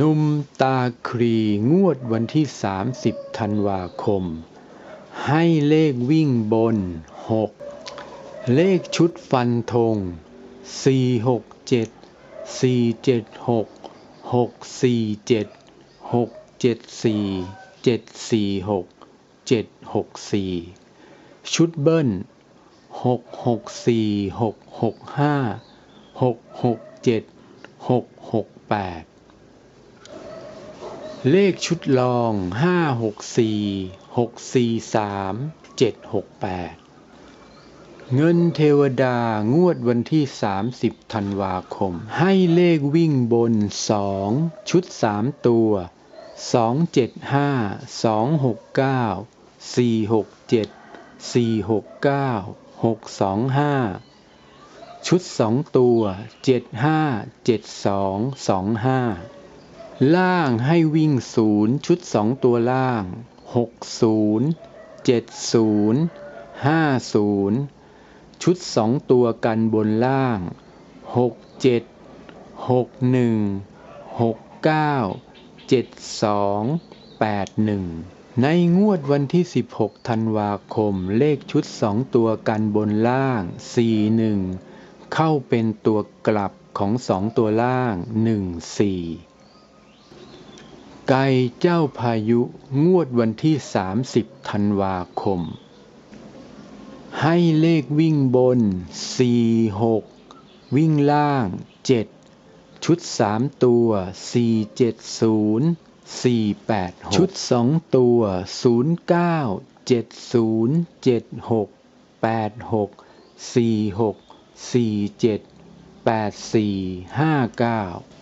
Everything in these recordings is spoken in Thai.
นุ่มตาครีงวดวันที่ 30 ธันวาคม ให้เลขวิ่งบน 6 เลขชุดฟันธง 467 476 647 674 746 764 ชุดเบิ้ล 664 665 667 668 เลขชุดลอง 5 6 4 6 4 3 7 6 8 เงินเทวดางวดวันที่ 30 ธันวาคม ให้เลขวิ่งบน 2 ชุด 3 ตัว 2 7 5 2 6 9 4 6 7 4 6 9 6 2 5 ชุด 2 ตัว 7 5 7 2 2 5 ล่างให้วิ่งศูนย์ชุดสองตัวล่างหกศูนย์เจ็ดศูนย์ห้าศูนย์ชุดสองตัวกันบนล่างหกเจ็ดหกหนึ่งหกเก้าเจ็ดสองแปดหนึ่งในงวดวันที่ 16 ธันวาคม เลขชุดสองตัวกันบนล่าง 41 เข้าเป็นตัวกลับของสองตัวล่าง 14 ไก่เจ้าพายุงวดวันที่ 30 ธันวาคม ให้เลขวิ่งบน 4 6 วิ่งล่าง 7 ชุด 3 ตัว 4 7 0 4 8 6 ชุด 2 ตัว 0 9 7 0 7 6 86 46 47 84 59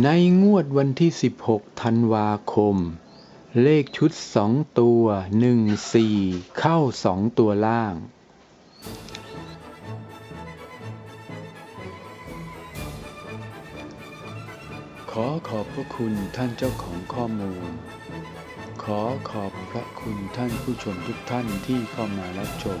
ในงวดวันที่ 16 ธันวาคม เลขชุด 2 ตัว 1 4 เข้า 2 ตัวล่าง ขอขอบพระคุณท่านเจ้าของข้อมูล ขอขอบพระคุณท่านผู้ชมทุกท่านที่เข้ามารับชม